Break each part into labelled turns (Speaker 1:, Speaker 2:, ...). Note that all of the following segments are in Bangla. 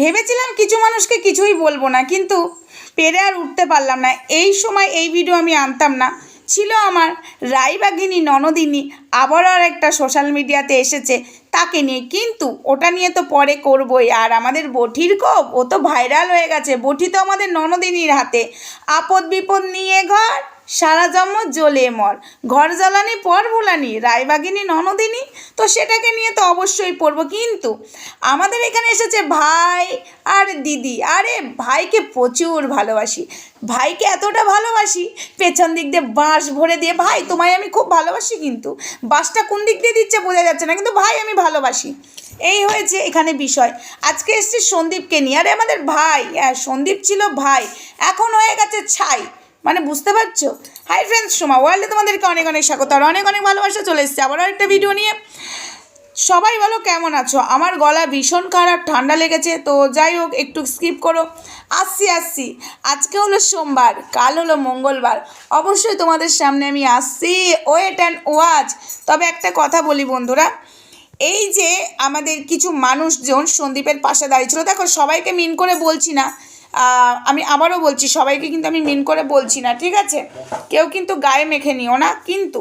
Speaker 1: ভেবেছিলাম কিছু মানুষকে কিছুই বলব না, কিন্তু পেরে আর উঠতে পারলাম না। এই সময় এই ভিডিও আমি আনতাম না। ছিল আমার রাইবাগিনী ননদিনী, আবারও আর একটা সোশ্যাল মিডিয়াতে এসেছে তাকে নিয়ে। কিন্তু ওটা নিয়ে তো পরে করবই, আর আমাদের বটির কোপ, ও তো ভাইরাল হয়ে গেছে। বটি তো আমাদের ননদিনীর হাতে। আপদ বিপদ নিয়ে ঘর সারা জন্ম জ্বলে মর ঘর জ্বালানি, পর ভোলানি, রায়বাগিনী, ননদিনী, তো সেটাকে নিয়ে তো অবশ্যই পড়ব। কিন্তু আমাদের এখানে এসেছে ভাই আর দিদি। আরে ভাইকে প্রচুর ভালোবাসি। ভাইকে এতটা ভালোবাসি, পেছন দিক দিয়ে বাঁশ ভরে দিয়ে, ভাই, তোমায় আমি খুব ভালোবাসি কিন্তু। বাঁশটা কোন দিক দিয়ে দিচ্ছে বোঝা যাচ্ছে না, কিন্তু ভাই, আমি ভালোবাসি। এই হয়েছে এখানে বিষয়। আজকে এসছি সন্দীপকে নিয়ে। আরে আমাদের ভাই হ্যাঁ সন্দীপ ছিল ভাই, এখন হয়ে গেছে ছাই। মানে বুঝতে পারছ? হাই ফ্রেন্ডস সোমা ওয়ার্ল্ডে তোমাদেরকে অনেক অনেক স্বাগত আর অনেক অনেক ভালোবাসা চলে এসছে। আবারও একটা ভিডিও নিয়ে। সবাই বলো কেমন আছো? আমার গলা ভীষণ খারাপ, ঠান্ডা লেগেছে, তো যাই হোক, একটু স্কিপ করো। আসছি আসছি। আজকে হলো সোমবার, কাল হলো মঙ্গলবার। অবশ্যই তোমাদের সামনে আমি আসছি। ওয়েট অ্যান্ড ওয়াচ তবে একটা কথা বলি বন্ধুরা, এই যে আমাদের কিছু মানুষজন সন্দীপের পাশে দাঁড়িয়েছিল দেখো সবাইকে মিন করে বলছি না আমি আবারও বলছি, সবাইকে কিন্তু আমি মিন করে বলছি না, ঠিক আছে? কেউ কিন্তু গায়ে মেখে নিও না, কিন্তু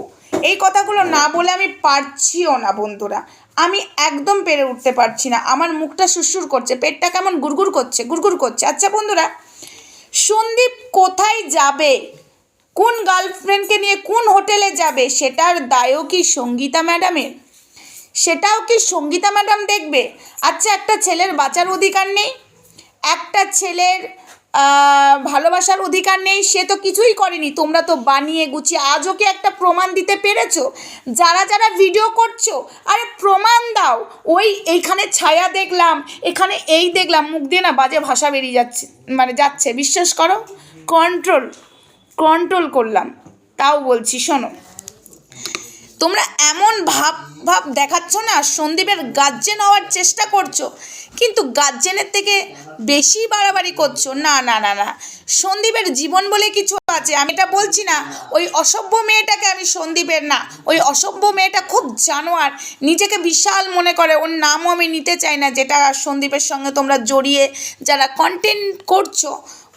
Speaker 1: এই কথাগুলো না বলে আমি পারছিও না, বন্ধুরা। আমি একদম পেরে উঠতে পারছি না, আমার মুখটা সুরসুর করছে, পেটটা কেমন গুড়গুড় করছে গুড়গুড় করছে। আচ্ছা বন্ধুরা, সন্দীপ কোথায় যাবে? কোন গার্লফ্রেন্ডকে নিয়ে কোন হোটেলে যাবে? সেটার দায়ও কি সঙ্গীতা ম্যাডামের? সেটাও কি সঙ্গীতা ম্যাডাম দেখবে? আচ্ছা একটা ছেলের বাঁচার অধিকার নেই? একটা ছেলের ভালোবাসার অধিকার নেই, সে তো কিছুই করেনি। তোমরা তো বানিয়ে গুছিয়ে আজও কি একটা প্রমাণ দিতে পেরেছ? যারা যারা ভিডিও করছ, আরে প্রমাণ দাও। ওই এইখানে ছায়া দেখলাম, এখানে এই দেখলাম, মুখ দিয়ে না বাজে ভাষা বেরিয়ে যাচ্ছে মানে যাচ্ছে। বিশ্বাস করো কন্ট্রোল কন্ট্রোল করলাম। তাও বলছি, শোনো। তোমরা এমন ভাব ভাব দেখাচ্ছ না, সন্দীপের গার্জেন হওয়ার চেষ্টা করছ, কিন্তু গার্জেনের থেকে বেশি বাড়াবাড়ি করছ। না না না না। সন্দীপের জীবন বলে কিছু আছে, আমি এটা বলছি না। ওই অসভ্য মেয়েটাকে আমি সন্দীপের না। ওই অসভ্য মেয়েটা খুব জানোয়ার, নিজেকে বিশাল মনে করে, ওর নামও আমি নিতে চাই না, যেটা সন্দীপের সঙ্গে তোমরা জড়িয়ে যারা কন্টেন্ট করছ,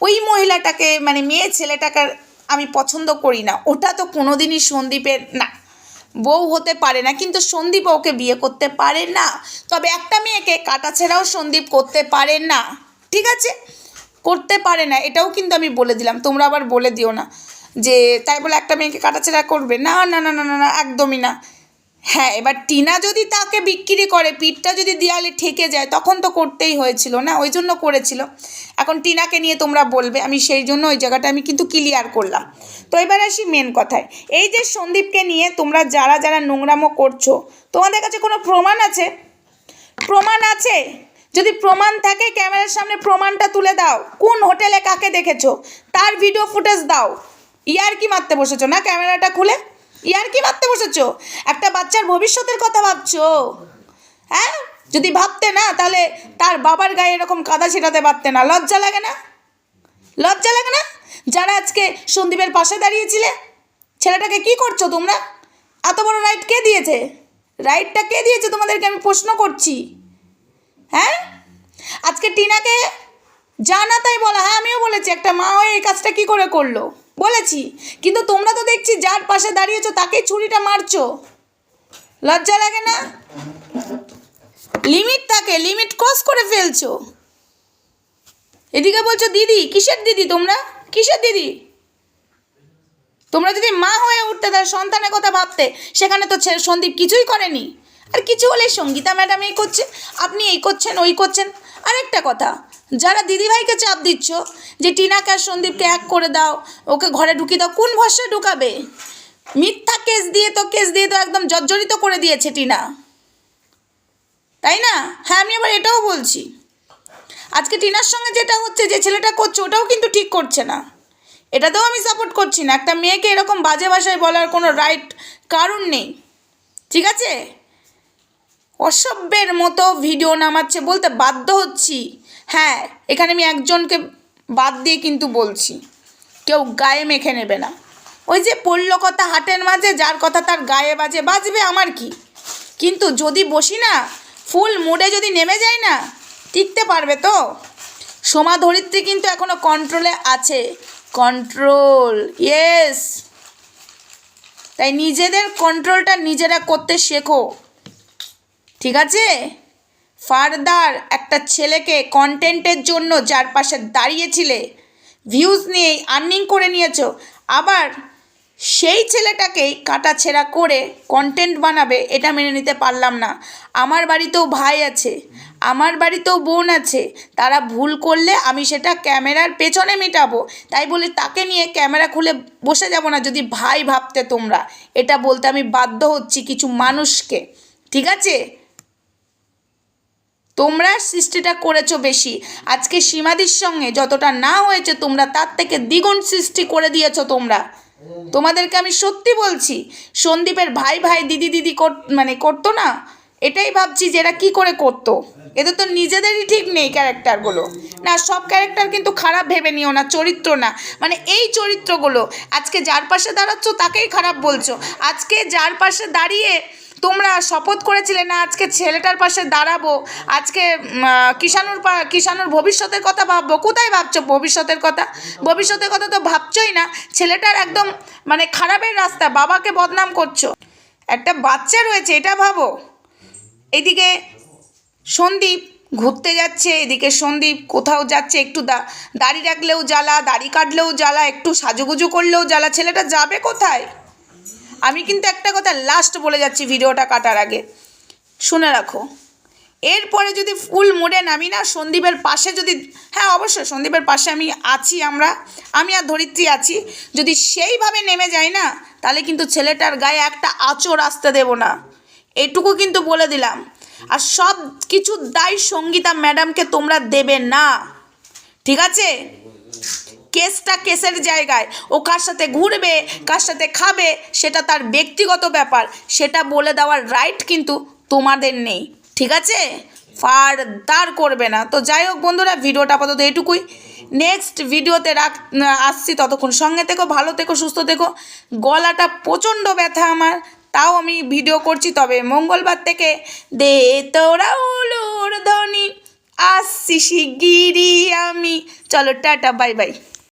Speaker 1: ওই মহিলাটাকে মানে মেয়ে ছেলেটাকে আমি পছন্দ করি না। ওটা তো কোনোদিনই সন্দীপের না। বউ হতে পারে না, কিন্তু সন্দীপ ওকে বিয়ে করতে পারে না। তবে একটা মেয়েকে কাটাছেড়াও সন্দীপ করতে পারে না। ঠিক আছে? করতে পারে না, এটাও কিন্তু আমি বলে দিলাম, তোমরা আবার বলে দিও না। যে তাই বলে একটা মেয়েকে কাটাছেড়া করবে? না না না না না না, একদমই না। হ্যাঁ এবার টিনা যদি তাকে বিক্রি করে, পিঠটা যদি দেয়ালে ঠেকে যায়, তখন তো করতেই হয়েছিল না? ওই জন্য করেছিল। এখন টিনাকে নিয়ে তোমরা বলবে, আমি সেই জন্য ওই জায়গাটা আমি কিন্তু ক্লিয়ার করলাম। তো এবার আসি মেন কথায়। এই যে সন্দীপকে নিয়ে তোমরা যারা যারা নোংরামো করছ, তোমাদের কাছে কোনো প্রমাণ আছে? প্রমাণ আছে? যদি প্রমাণ থাকে, ক্যামেরার সামনে প্রমাণটা তুলে দাও। কোন হোটেলে কাকে দেখেছ? তার ভিডিও ফুটেজ দাও। ইয়ার কি মারতে বসেছো না ক্যামেরাটা খুলে? ইয়ার কি ভাবতে বসেছো? একটা বাচ্চার ভবিষ্যতের কথা ভাবছ? হ্যাঁ? যদি ভাবতে না, তাহলে তার বাবার গায়ে এরকম কাদা ছিটাতে পারতে না। লজ্জা লাগে না? লজ্জা লাগে না? যারা আজকে সন্দীপের পাশে দাঁড়িয়েছিলে, ছেলেটাকে কি করছ তোমরা? এত বড় রাইট কে দিয়েছে? রাইটটা কে দিয়েছে তোমাদেরকে আমি প্রশ্ন করছি। হ্যাঁ? আজকে টিনাকে জানা তাই বলা হ্যাঁ আমিও বলেছি, একটা মা হয়ে এই কাজটা কি করে করল? বলেছি। কিন্তু তোমরা তো দেখছি যার পাশে দাঁড়িয়েছো, তাকেই ছুরিটা মারছো। লজ্জা লাগে না? লিমিট থাকে লিমিট ক্রস করে ফেলছো। এদিকে বলছো, দিদি, কিসের দিদি তোমরা? কিসের দিদি? তোমরা যদি মা হয়ে উঠতে তার সন্তানের কথা ভাবতে, সেখানে তো সন্দীপ কিছুই করেনি। আর কিছু হলে সঙ্গীতা ম্যাডাম এই করছে, আপনি এই করছেন, ওই করছেন। আরেকটা কথা যারা দিদিভাইকে চাপ দিচ্ছ যে টিনাকে আর সন্দীপকে এক করে দাও, ওকে ঘরে ঢুকিয়ে দাও, কোন ভরসায় ঢুকাবে? মিথ্যা কেস দিয়ে তো, কেস দিয়ে তো একদম জর্জরিত করে দিয়েছে টিনা। তাই না? হ্যাঁ আমি আবার এটাও বলছি। আজকে টিনার সঙ্গে যেটা হচ্ছে, যে ছেলেটা করছে, ওটাও কিন্তু ঠিক করছে না। এটাতেও আমি সাপোর্ট করছি না। একটা মেয়েকে এরকম বাজে ভাষায় বলার কোনো রাইট কারণ নেই। ঠিক আছে? অসভ্যের মতো ভিডিও নামাচ্ছে বলতে বাধ্য হচ্ছি। হ্যাঁ এখানে আমি একজনকে বাদ দিয়ে কিন্তু বলছি। কেউ গায়ে মেখে নেবে না। ওই যে পড়ল কথা হাটের মাঝে, যার কথা তার গায়ে বাজে, বাজবে আমার কি? কিন্তু যদি বসি না, ফুল মুডে যদি নেমে যায় না, টিকতে পারবে তো? সোমা ধরিত্রী কিন্তু এখনও কন্ট্রোলে আছে। কন্ট্রোল ইয়েস তাই নিজেদের কন্ট্রোলটা নিজেরা করতে শেখো। ঠিক আছে? ফারদার একটা ছেলেকে কন্টেন্টের জন্য যার পাশে দাঁড়িয়েছিলে ভিউজ নিয়ে আর্নিং করে নিয়েছ, আবার সেই ছেলেটাকেই কাটাছেঁড়া করে কন্টেন্ট বানাবে, এটা মেনে নিতে পারলাম না। আমার বাড়িতেও ভাই আছে, আমার বাড়িতেও বোন আছে, তারা ভুল করলে আমি সেটা ক্যামেরার পেছনে মেটাবো। তাই বলে তাকে নিয়ে ক্যামেরা খুলে বসে যাব না যদি ভাই ভাবতে তোমরা। এটা বলতে আমি বাধ্য হচ্ছি কিছু মানুষকে, ঠিক আছে? তোমরা সৃষ্টিটা করেছ বেশি। আজকে সীমাদির সঙ্গে যতটা না হয়েছে তোমরা, তার থেকে দ্বিগুণ সৃষ্টি করে দিয়েছ তোমরা। তোমাদেরকে আমি সত্যি বলছি, সন্দীপের ভাই ভাই দিদি দিদি মানে করতো না? এটাই ভাবছি যে এরা কী করে করতো? এদের তো নিজেদেরই ঠিক নেই ক্যারেক্টারগুলো। না, সব ক্যারেক্টার কিন্তু খারাপ ভেবে নিও না, চরিত্র না। মানে এই চরিত্রগুলো, আজকে যার পাশে দাঁড়াচ্ছ তাকেই খারাপ বলছো। আজকে যার পাশে দাঁড়িয়ে তোমরা শপথ করেছিলে না আজকে ছেলেটার পাশে দাঁড়াবো, আজকে কিষাণুর পা, কিষাণুর ভবিষ্যতের কথা ভাববো। কোথায় ভাবছ ভবিষ্যতের কথা? ভবিষ্যতের কথা তো ভাবছোই না। ছেলেটার একদম মানে খারাপের রাস্তা, বাবাকে বদনাম করছ। একটা বাচ্চা রয়েছে, এটা ভাবো। এদিকে সন্দীপ ঘুরতে যাচ্ছে, এদিকে সন্দীপ কোথাও যাচ্ছে একটু দা, দাড়ি রাখলেও জ্বালা, দাড়ি কাটলেও জ্বালা, একটু সাজুগুজু করলেও জ্বালা। ছেলেটা যাবে কোথায়? আমি কিন্তু একটা কথা লাস্ট বলে যাচ্ছি ভিডিওটা কাটার আগে। শুনে রাখো। এরপরে যদি ফুল মোড়ে নামি না, সন্দীপের পাশে যদি হ্যাঁ অবশ্যই সন্দীপের পাশে আমি আছি আমরা, আমি আর ধরিত্রী আছি। যদি সেইভাবে নেমে যাই না, তাহলে কিন্তু ছেলেটার গায়ে একটা আঁচড় আসতে দেবো না। এটুকু কিন্তু বলে দিলাম। আর সব কিছু দায় সঙ্গীতা ম্যাডামকে তোমরা দেবে না। ঠিক আছে? কেসটা কেসের জায়গায় ও কার সাথে ঘুরবে, কার সাথে খাবে, সেটা তার ব্যক্তিগত ব্যাপার। সেটা বলে দেওয়ার রাইট কিন্তু তোমাদের নেই, ঠিক আছে? ফার ফারদার করবে না। তো যাই হোক বন্ধুরা, ভিডিওটা আপাতত এটুকুই। নেক্সট ভিডিওতে রাখ, আসছি ততক্ষণ। সঙ্গে থেকো, ভালো থেকো, সুস্থ থেকো। গলাটা প্রচণ্ড ব্যথা আমার, তাও আমি ভিডিও করছি। তবে মঙ্গলবার থেকে দে তোরা আসছি শিগগিরি আমি। চলো, টাটা, বাই বাই।